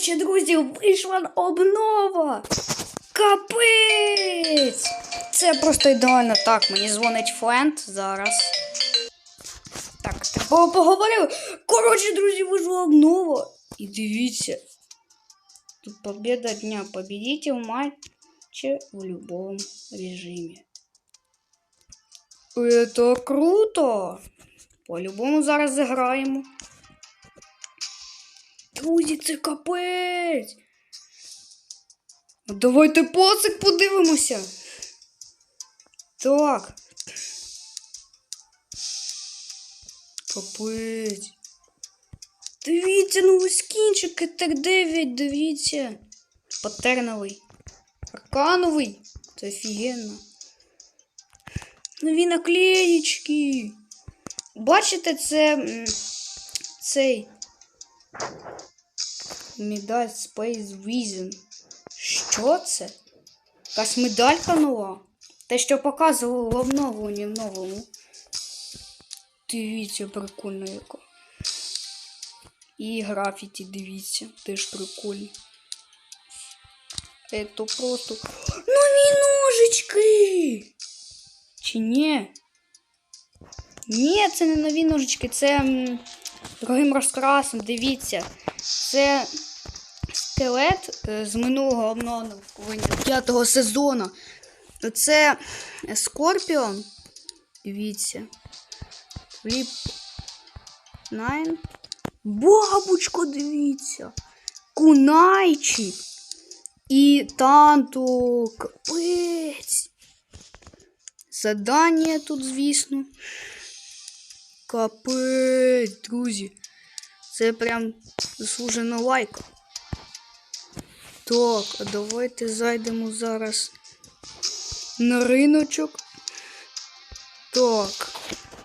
Коротше, друзі, вийшла обнова. Капець! Це просто ідеально. Так, мені дзвонить Фленд зараз. Так, такого поговорив. Коротше, друзі, вийшла обнова. І дивіться. Тут победа дня. Победите в матче в любом режиме. Это круто! По-любому зараз заграємо. Друзі, це капець. Ну, Давайте поцик подивимося. Так. Капець. Дивіться, новий скінчик, так 9, дивіться. Патерновий. Аркановий. Це офігенно. Нові наклеєчки. Бачите, це цей медаль Space Vision. Що це? Якась медалька нова. Те, що показувало в обновленні в новому. Дивіться, прикольно яка. І графіті, дивіться, теж прикольні. Це просто. Нові ножички! Чи ні? Ні, це не нові ножички, це другим розкрасом, дивіться. Це скелет е, з минулого обновлення п'ятого сезону. Це Скорпіон. Дивіться. Фліп 9. Бабочка, дивіться. Кунайчик. І танту. Капець. Задання тут, звісно. Капець, друзі. Це прям заслужена лайка. Так, а давайте зайдемо зараз на риночок. Так,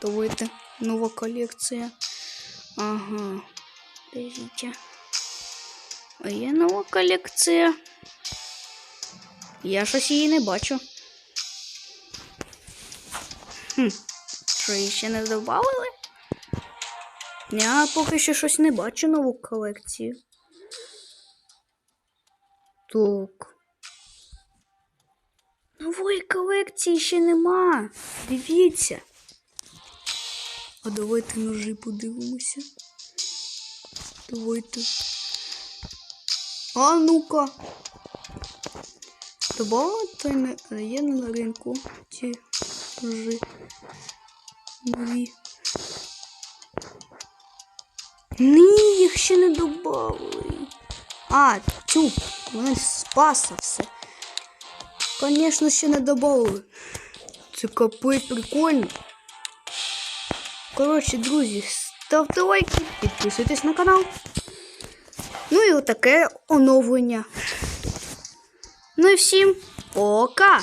давайте нова колекція. Ага. Подождите. А є нова колекція. Я щось її не бачу. Хм. Що її ще не додавали? Я поки що щось не бачу нову колекцію. Так. Нової колекції ще нема. Дивіться. А давайте ножі подивимося. Давайте. А ну-ка. Добавити є на ринку ці ножи. Нові. Ні, їх ще не додали. А, тюб, вони спаса все. Конечно, ще не додали. Це капець прикольно. Коротше, друзі, ставте лайки, підписуйтесь на канал. Ну і отаке оновлення. Ну і всім пока!